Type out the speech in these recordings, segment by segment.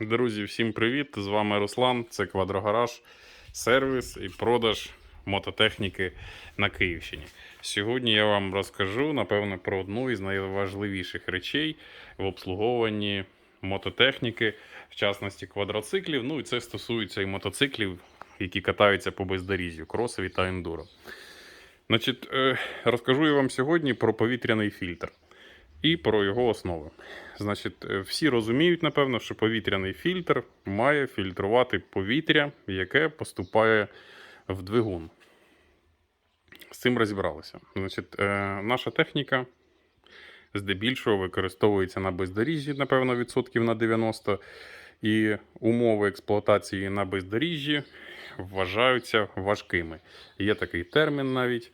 Друзі, всім привіт! З вами Руслан. Це Квадрогараж, сервіс і продаж мототехніки на Київщині. Сьогодні я вам розкажу, напевно, про одну із найважливіших речей в обслуговуванні мототехніки, в частності квадроциклів. Ну і це стосується і мотоциклів, які катаються по бездоріжжю, кросові та ендуро. Значить, е, розкажу я вам сьогодні про повітряний фільтр і про його основи. Значить, е, всі розуміють, напевно, що повітряний фільтр має фільтрувати повітря, яке поступає в двигун. З цим розібралися. Значить, е, наша техніка здебільшого використовується на бездоріжжі, напевно, відсотків на 90. І умови експлуатації на бездоріжжі вважаються важкими. Є такий термін навіть.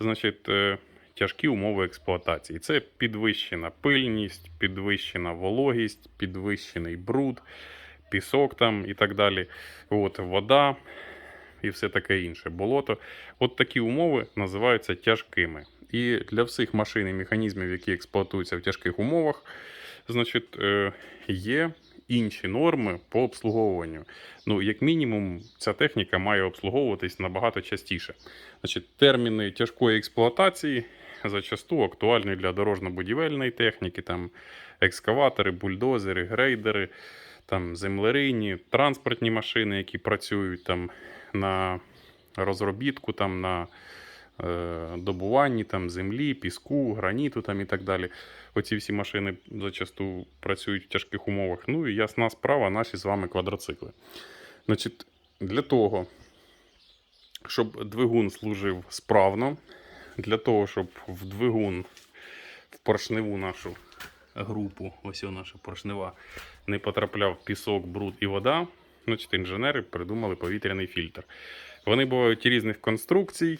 Значить, е, тяжкі умови експлуатації. Це підвищена пильність, підвищена вологість, підвищений бруд, пісок там і так далі. От, вода і все таке інше. Болото. От такі умови називаються тяжкими. І для всіх машин і механізмів, які експлуатуються в тяжких умовах, значить, е, є інші норми по обслуговуванню. Ну, як мінімум, ця техніка має обслуговуватись набагато частіше. Значить, терміни тяжкої експлуатації зачасту актуальні для дорожньо-будівельної техніки, там екскаватори, бульдозери, грейдери, там землерині, транспортні машини, які працюють там на розробітку, там на е, добуванні там, землі, піску, граніту там, і так далі. Оці всі машини зачасту працюють в тяжких умовах. Ну і ясна справа, наші з вами квадроцикли. Значить, для того, щоб двигун служив справно, для того, щоб в двигун, в поршневу нашу групу, ось о наша поршнева, не потрапляв пісок, бруд і вода, значить, інженери придумали повітряний фільтр. Вони бувають різних конструкцій,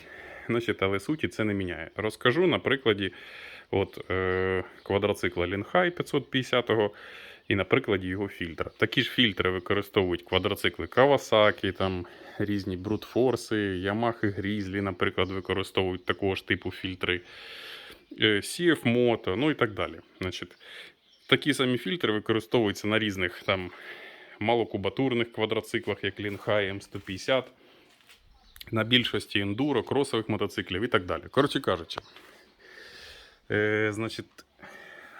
значить, але суті це не міняє. Розкажу на прикладі от, е, квадроцикла Лінхай 550 і на прикладі його фільтра. Такі ж фільтри використовують квадроцикли Kawasaki, там різні брутфорси, Yamaha Grizzly, наприклад, використовують такого ж типу фільтри, е, CF Moto, ну і так далі. Значить, такі самі фільтри використовуються на різних там малокубатурних квадроциклах, як Лінхай М150, на більшості ендуро, кросових мотоциклів і так далі. Коротше кажучи, е, значить,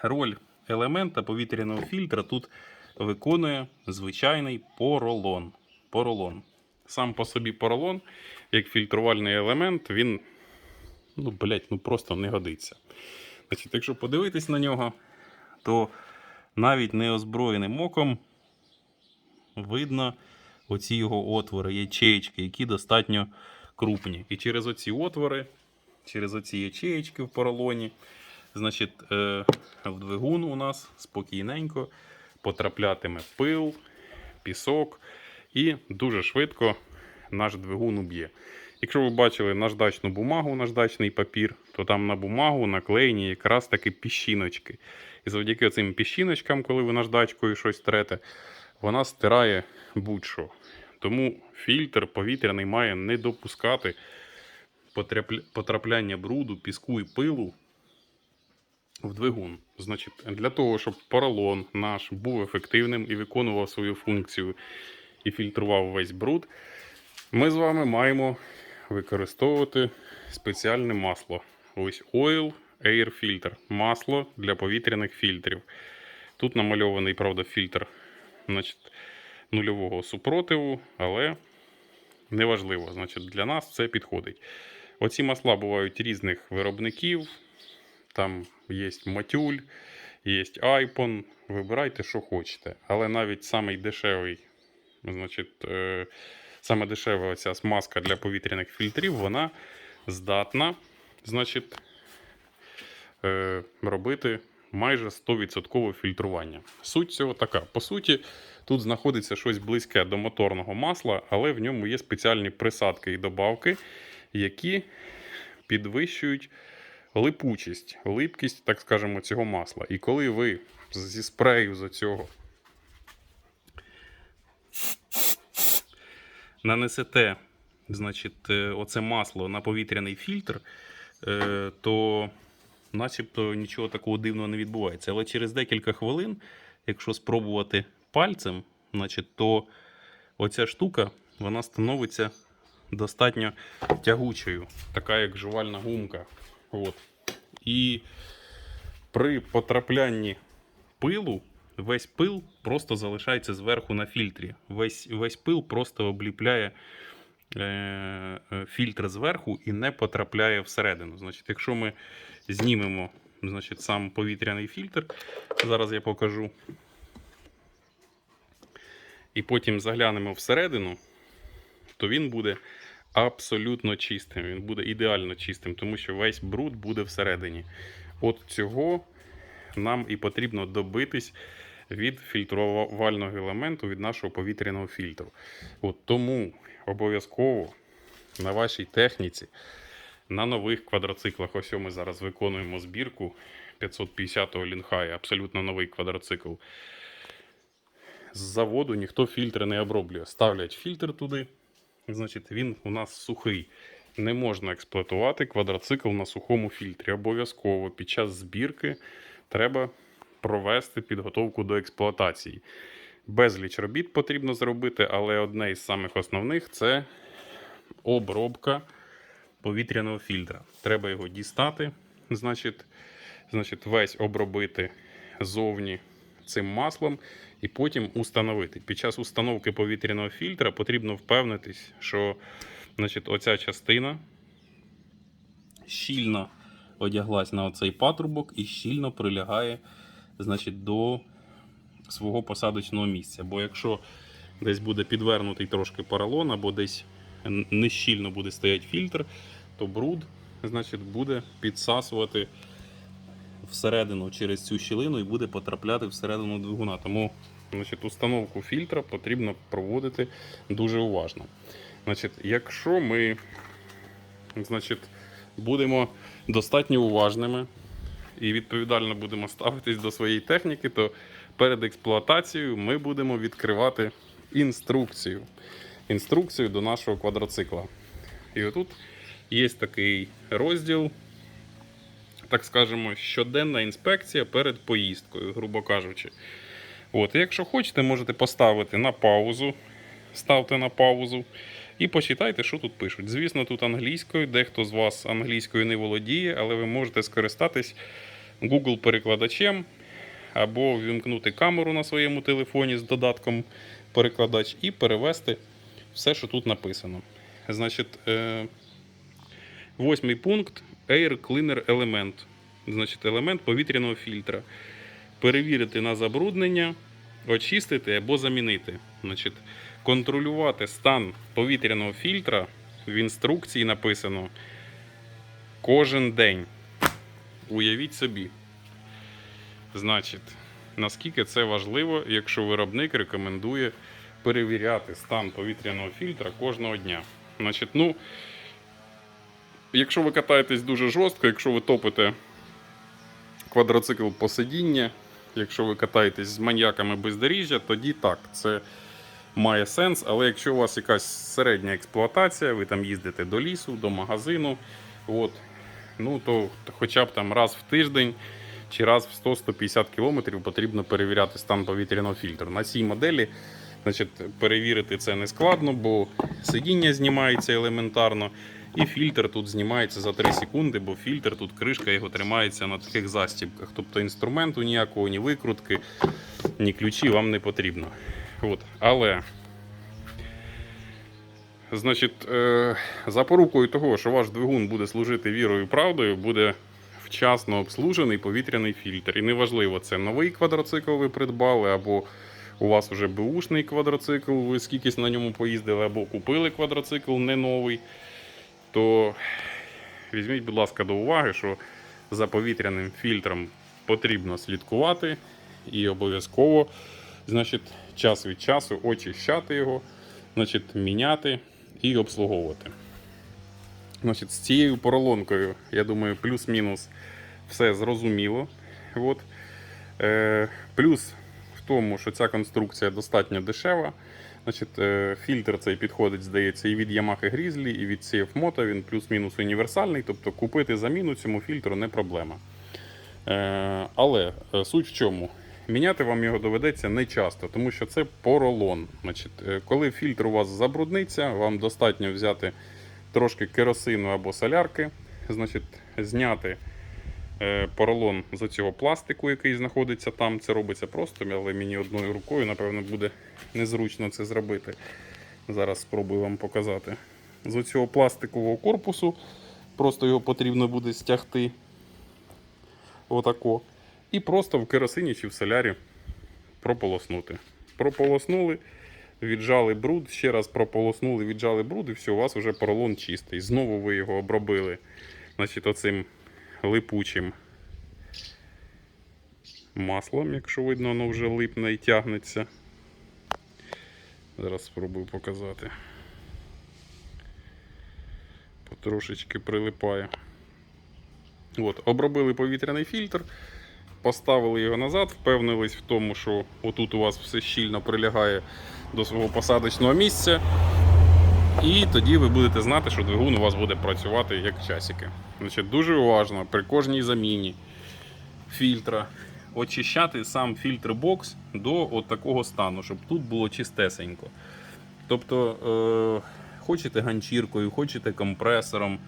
роль елемента повітряного фільтра тут виконує звичайний поролон. поролон. Сам по собі поролон, як фільтрувальний елемент, він ну, блядь, ну просто не годиться. Значить, якщо подивитись на нього, то навіть неозброєним оком видно оці його отвори, ячеєчки, які достатньо крупні. І через оці отвори, через оці ячеєчки в поролоні, значить, е, в двигун у нас спокійненько потраплятиме пил, пісок, і дуже швидко наш двигун уб'є. Якщо ви бачили наждачну бумагу, наждачний папір, то там на бумагу наклеєні якраз таки піщиночки. І завдяки цим піщиночкам, коли ви наждачкою щось трете, вона стирає будь-що. Тому фільтр повітряний має не допускати потрапляння бруду, піску і пилу в двигун. Значить, для того, щоб поролон наш був ефективним і виконував свою функцію і фільтрував весь бруд, ми з вами маємо використовувати спеціальне масло. Ось Oil Air Filter. Масло для повітряних фільтрів. Тут намальований, правда, фільтр значить, нульового супротиву, але неважливо. Значить, для нас це підходить. Оці масла бувають різних виробників. Там є матюль, є айпон. Вибирайте, що хочете. Але навіть самий дешевий, значить, е, саме дешева оця смазка для повітряних фільтрів, вона здатна, значить, е, робити майже 100% фільтрування. Суть цього така. По суті, тут знаходиться щось близьке до моторного масла, але в ньому є спеціальні присадки і добавки, які підвищують липучість, липкість, так скажемо, цього масла. І коли ви зі спрею з цього нанесете значить, е, оце масло на повітряний фільтр, е, то начебто нічого такого дивного не відбувається. Але через декілька хвилин, якщо спробувати пальцем значить, то оця штука вона становиться достатньо тягучою, така як жувальна гумка. От. І при потраплянні пилу весь пил просто залишається зверху на фільтрі. Весь, весь пил просто обліпляє е, е, фільтр зверху і не потрапляє всередину. Значить, якщо ми знімемо значить, сам повітряний фільтр, зараз я покажу. І потім заглянемо всередину, то він буде абсолютно чистим. Він буде ідеально чистим, тому що весь бруд буде всередині. От цього нам і потрібно добитись від фільтрувального елементу від нашого повітряного фільтру. От тому обов'язково на вашій техніці, на нових квадроциклах, ось ми зараз виконуємо збірку 550-го Лінхая, абсолютно новий квадроцикл. З заводу ніхто фільтри не оброблює. Ставлять фільтр туди, значить він у нас сухий. Не можна експлуатувати квадроцикл на сухому фільтрі. Обов'язково під час збірки треба провести підготовку до експлуатації. Безліч робіт потрібно зробити, але одне із самих основних це обробка повітряного фільтра. Треба його дістати, значить, значить весь обробити зовні цим маслом і потім установити. Під час установки повітряного фільтра потрібно впевнитись, що значить, оця частина щільно одяглась на оцей патрубок і щільно прилягає значить, до свого посадочного місця. Бо якщо десь буде підвернутий трошки поролон, або десь нещільно буде стояти фільтр, то бруд значить, буде підсасувати всередину через цю щілину і буде потрапляти всередину двигуна. Тому значить, установку фільтра потрібно проводити дуже уважно. Значить, якщо ми значить, будемо достатньо уважними і відповідально будемо ставитись до своєї техніки, то перед експлуатацією ми будемо відкривати інструкцію. Інструкцію до нашого квадроцикла. І отут є такий розділ, так скажемо, щоденна інспекція перед поїздкою, грубо кажучи. От, і якщо хочете, можете поставити на паузу. Ставте на паузу і почитайте, що тут пишуть. Звісно, тут англійською, дехто з вас англійською не володіє, але ви можете скористатись Google-перекладачем або вімкнути камеру на своєму телефоні з додатком перекладач і перевести все, що тут написано. Значить, е, восьмий пункт Air Cleaner Element. Значить, елемент повітряного фільтра. Перевірити на забруднення, очистити або замінити. Значить, контролювати стан повітряного фільтра в інструкції написано кожен день. Уявіть собі. Значить, наскільки це важливо, якщо виробник рекомендує перевіряти стан повітряного фільтра кожного дня. Значить, ну, якщо ви катаєтесь дуже жорстко, якщо ви топите квадроцикл по сидіння, якщо ви катаєтесь з маньяками бездоріжжя, тоді так, це має сенс. Але якщо у вас якась середня експлуатація, ви там їздите до лісу, до магазину, от, ну то хоча б там раз в тиждень чи раз в 100-150 км потрібно перевіряти стан повітряного фільтру. На цій моделі значить, перевірити це не складно, бо сидіння знімається елементарно. І фільтр тут знімається за 3 секунди, бо фільтр тут кришка його тримається на таких застібках. Тобто інструменту ніякого, ні викрутки, ні ключі вам не потрібно. От. Але значить, е, запорукою того, що ваш двигун буде служити вірою і правдою, буде вчасно обслужений повітряний фільтр. І неважливо, це новий квадроцикл ви придбали, або у вас вже беушний квадроцикл, ви скількись на ньому поїздили, або купили квадроцикл не новий то візьміть, будь ласка, до уваги, що за повітряним фільтром потрібно слідкувати і обов'язково значить, час від часу очищати його, значить, міняти і обслуговувати. Значить, з цією поролонкою, я думаю, плюс-мінус все зрозуміло. От. Е, плюс в тому, що ця конструкція достатньо дешева. Значить, е, фільтр цей підходить, здається, і від Yamaha Grizzly, і від CF Moto, він плюс-мінус універсальний, тобто купити заміну цьому фільтру не проблема. Е, Але е, суть в чому? міняти вам його доведеться не часто, тому що це поролон. Значить, коли фільтр у вас забрудниться, вам достатньо взяти трошки керосину або солярки, значить, зняти поролон з цього пластику, який знаходиться там. Це робиться просто, але мені одною рукою, напевно, буде незручно це зробити. Зараз спробую вам показати. З цього пластикового корпусу просто його потрібно буде стягти. Отако. І просто в керосині чи в солярі прополоснути. Прополоснули, віджали бруд, ще раз прополоснули, віджали бруд, і все, у вас вже поролон чистий. Знову ви його обробили значить, оцим липучим маслом, якщо видно, воно вже липне і тягнеться. Зараз спробую показати. Потрошечки прилипає. От, обробили повітряний фільтр, поставили його назад, впевнились в тому, що отут у вас все щільно прилягає до свого посадочного місця. І тоді ви будете знати, що двигун у вас буде працювати як часики. Значить, дуже уважно при кожній заміні фільтра очищати сам фільтр бокс до от такого стану, щоб тут було чистесенько. Тобто, е, хочете ганчіркою, хочете компресором,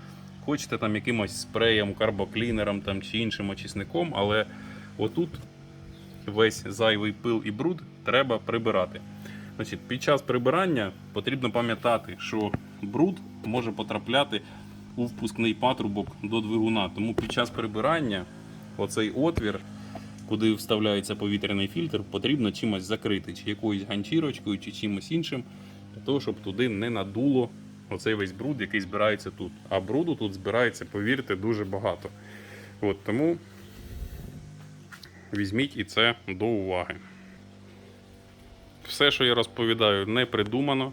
хочете там якимось спреєм, карбоклінером там, чи іншим очисником, але отут весь зайвий пил і бруд треба прибирати. Значить, під час прибирання потрібно пам'ятати, що бруд може потрапляти у впускний патрубок до двигуна. Тому під час прибирання оцей отвір, куди вставляється повітряний фільтр, потрібно чимось закрити, чи якоюсь ганчірочкою, чи чимось іншим, для того, щоб туди не надуло оцей весь бруд, який збирається тут. А бруду тут збирається, повірте, дуже багато. От тому візьміть і це до уваги. Все, що я розповідаю, не придумано.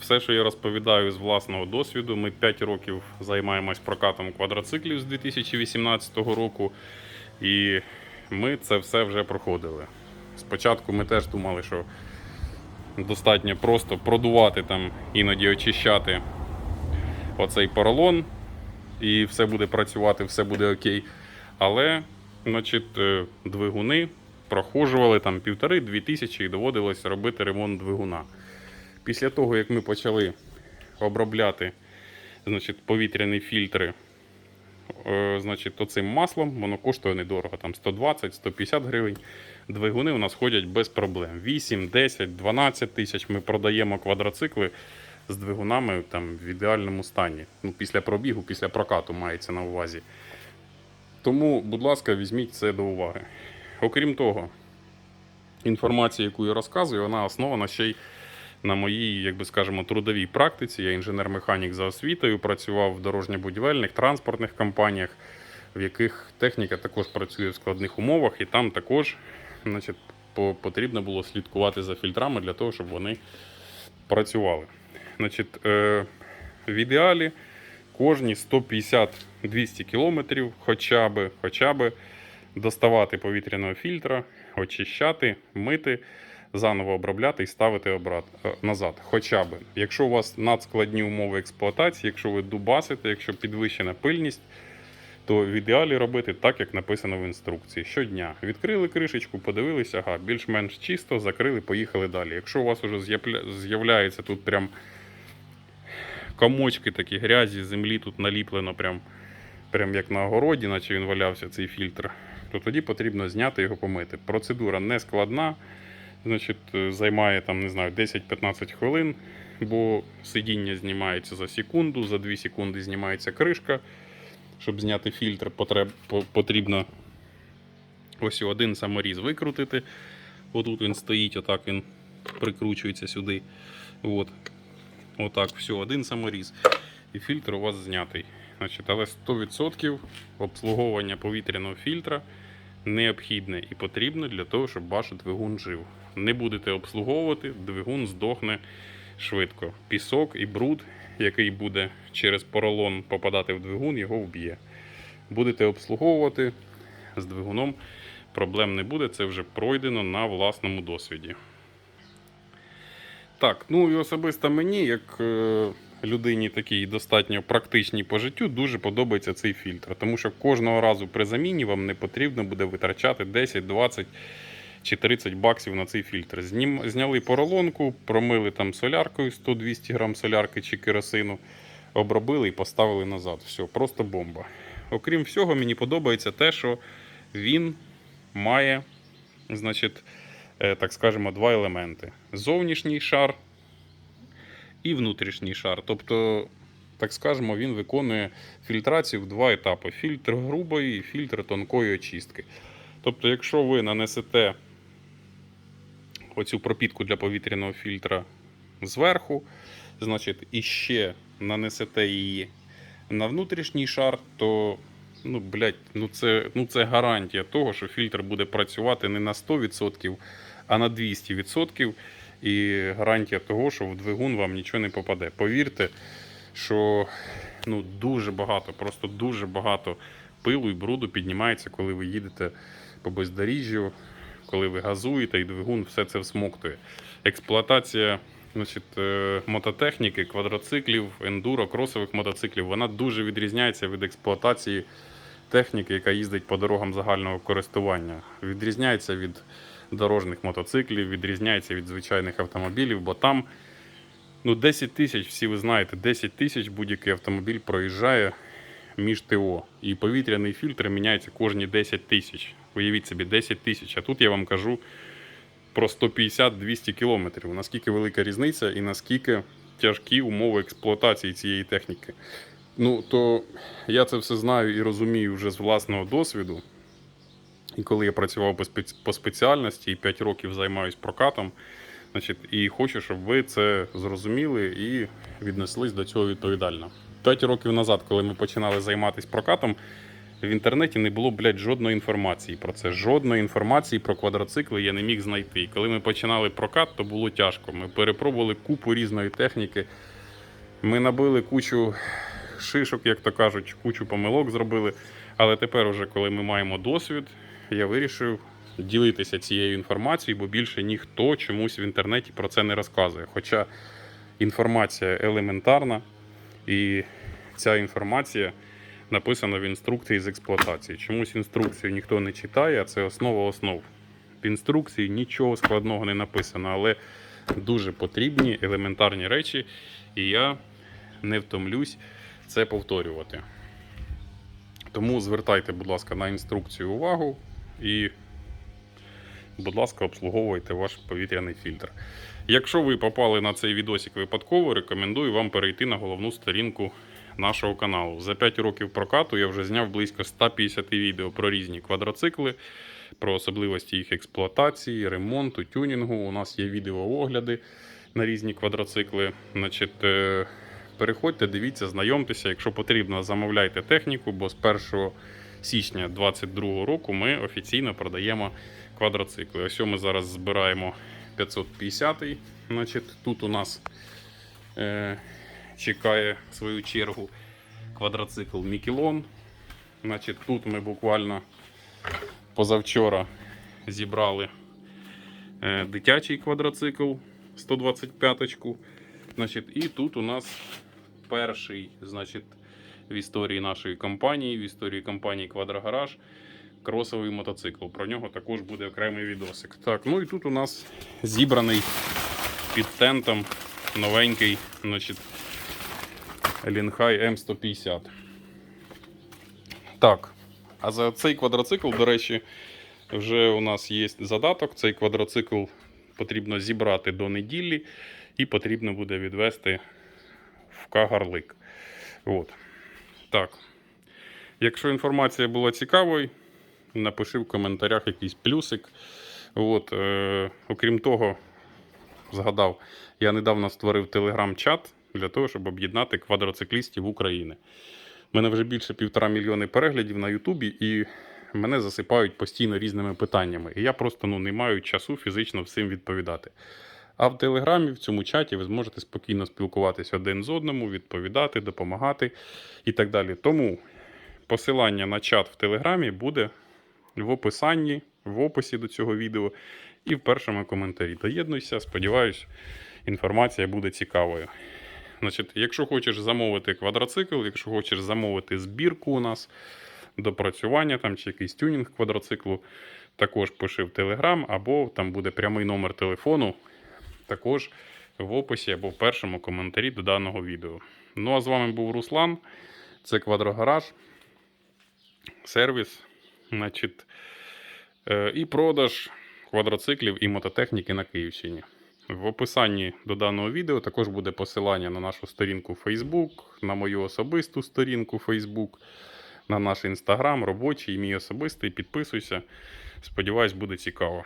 Все, що я розповідаю з власного досвіду. Ми 5 років займаємось прокатом квадроциклів з 2018 року. І ми це все вже проходили. Спочатку ми теж думали, що достатньо просто продувати там, іноді очищати оцей поролон, і все буде працювати, все буде окей. Але, значить, е, двигуни проходжували там півтори-дві тисячі і доводилось робити ремонт двигуна. Після того, як ми почали обробляти значить, повітряні фільтри е, значить, оцим маслом, воно коштує недорого, там 120-150 гривень. Двигуни у нас ходять без проблем. 8, 10, 12 тисяч ми продаємо квадроцикли з двигунами там, в ідеальному стані. Ну, після пробігу, після прокату мається на увазі. Тому, будь ласка, візьміть це до уваги. Окрім того, інформація, яку я розказую, вона основана ще й на моїй, як би скажемо, трудовій практиці. Я інженер-механік за освітою, працював в дорожньо-будівельних транспортних компаніях, в яких техніка також працює в складних умовах, і там також значить, потрібно було слідкувати за фільтрами для того, щоб вони працювали. Значить, е, в ідеалі кожні 150-200 кілометрів хоча би, хоча би доставати повітряного фільтра, очищати, мити, заново обробляти і ставити обрат, е, назад. Хоча би. Якщо у вас надскладні умови експлуатації, якщо ви дубасите, якщо підвищена пильність, то в ідеалі робити так, як написано в інструкції. Щодня відкрили кришечку, подивилися, ага, більш-менш чисто, закрили, поїхали далі. Якщо у вас вже з'являється тут прям комочки такі грязі, землі тут наліплено, прям, прям як на огороді, наче він валявся цей фільтр, то тоді потрібно зняти його помити. Процедура не складна, значить, е, займає там, не знаю, 10-15 хвилин, бо сидіння знімається за секунду, за 2 секунди знімається кришка. Щоб зняти фільтр, потрібно ось один саморіз викрутити. Отут він стоїть, отак він прикручується сюди. От. Отак, все, один саморіз. І фільтр у вас знятий. Значить, але 100% обслуговування повітряного фільтра необхідне і потрібне для того, щоб ваш двигун жив. Не будете обслуговувати, двигун здохне швидко. Пісок і бруд, який буде через поролон попадати в двигун, його вб'є. Будете обслуговувати з двигуном, проблем не буде, це вже пройдено на власному досвіді. Так, ну і особисто мені, як е, людині такій достатньо практичній по життю, дуже подобається цей фільтр. Тому що кожного разу при заміні вам не потрібно буде витрачати 10, 20 чи 30 баксів на цей фільтр. Зняли поролонку, промили там соляркою 100-200 грам солярки чи керосину, обробили і поставили назад. Все, просто бомба. Окрім всього, мені подобається те, що він має, значить, е, так скажемо, два елементи: зовнішній шар і внутрішній шар. Тобто, так скажемо, він виконує фільтрацію в два етапи: фільтр грубої і фільтр тонкої очистки. Тобто, якщо ви нанесете оцю пропітку для повітряного фільтра зверху, значить, і ще нанесете її на внутрішній шар, то ну, блядь, ну це, ну це гарантія того, що фільтр буде працювати не на 100%, а на 200%. І гарантія того, що в двигун вам нічого не попаде. Повірте, що ну, дуже багато, просто дуже багато пилу і бруду піднімається, коли ви їдете по бездоріжжю, коли ви газуєте, і двигун все це всмоктує. Експлуатація значить, е, мототехніки, квадроциклів, ендуро, кросових мотоциклів, вона дуже відрізняється від експлуатації техніки, яка їздить по дорогам загального користування. Відрізняється від дорожніх мотоциклів, відрізняється від звичайних автомобілів, бо там ну, 10 тисяч, всі ви знаєте, 10 тисяч будь-який автомобіль проїжджає між ТО. І повітряний фільтр міняється кожні 10 тисяч. Уявіть собі, 10 тисяч. А тут я вам кажу про 150-200 кілометрів. Наскільки велика різниця і наскільки тяжкі умови експлуатації цієї техніки. Ну, то я це все знаю і розумію вже з власного досвіду. І коли я працював по, спеціальності і 5 років займаюся прокатом, значить, і хочу, щоб ви це зрозуміли і віднеслись до цього відповідально. 5 років назад, коли ми починали займатися прокатом, в інтернеті не було, блядь, жодної інформації про це. Жодної інформації про квадроцикли я не міг знайти. І коли ми починали прокат, то було тяжко. Ми перепробували купу різної техніки. Ми набили кучу шишок, як то кажуть, кучу помилок зробили. Але тепер, уже, коли ми маємо досвід, я вирішив ділитися цією інформацією, бо більше ніхто чомусь в інтернеті про це не розказує. Хоча інформація елементарна, і ця інформація написана в інструкції з експлуатації. Чомусь інструкцію ніхто не читає, а це основа основ. В інструкції нічого складного не написано, але дуже потрібні елементарні речі, і я не втомлюсь це повторювати. Тому звертайте, будь ласка, на інструкцію увагу і, будь ласка, обслуговуйте ваш повітряний фільтр. Якщо ви попали на цей відосик випадково, рекомендую вам перейти на головну сторінку нашого каналу. За 5 років прокату я вже зняв близько 150 відео про різні квадроцикли, про особливості їх експлуатації, ремонту, тюнінгу. У нас є відеоогляди на різні квадроцикли. Значить, е, переходьте, дивіться, знайомтеся. Якщо потрібно, замовляйте техніку, бо з 1 січня 2022 року ми офіційно продаємо квадроцикли. Ось ми зараз збираємо 550-й. Значить, тут у нас е, чекає свою чергу квадроцикл Мікелон. Значить, тут ми буквально позавчора зібрали е, дитячий квадроцикл 125-ку. Значить, і тут у нас перший, значить, в історії нашої компанії, в історії компанії Квадрогараж, кросовий мотоцикл. Про нього також буде окремий відосик. Так, ну і тут у нас зібраний під тентом новенький, значить, Лінхай М150. Так, а за цей квадроцикл, до речі, вже у нас є задаток. Цей квадроцикл потрібно зібрати до неділі і потрібно буде відвести в Кагарлик. От. Так. Якщо інформація була цікавою, напиши в коментарях якийсь плюсик. От, е, окрім того, згадав, я недавно створив телеграм-чат для того, щоб об'єднати квадроциклістів України. У мене вже більше півтора мільйони переглядів на Ютубі, і мене засипають постійно різними питаннями. І я просто ну, не маю часу фізично всім відповідати. А в Телеграмі, в цьому чаті, ви зможете спокійно спілкуватися один з одному, відповідати, допомагати і так далі. Тому посилання на чат в Телеграмі буде в описанні, в описі до цього відео і в першому коментарі. Доєднуйся, сподіваюсь, інформація буде цікавою. Значить, якщо хочеш замовити квадроцикл, якщо хочеш замовити збірку у нас, допрацювання там чи якийсь тюнінг квадроциклу, також пиши в Телеграм, або там буде прямий номер телефону, також в описі або в першому коментарі до даного відео. Ну а з вами був Руслан. Це Квадрогараж, сервіс, значить, е, і продаж квадроциклів і мототехніки на Київщині. В описанні до даного відео також буде посилання на нашу сторінку Facebook, на мою особисту сторінку Facebook, на наш інстаграм, робочий і мій особистий. Підписуйся. Сподіваюсь, буде цікаво.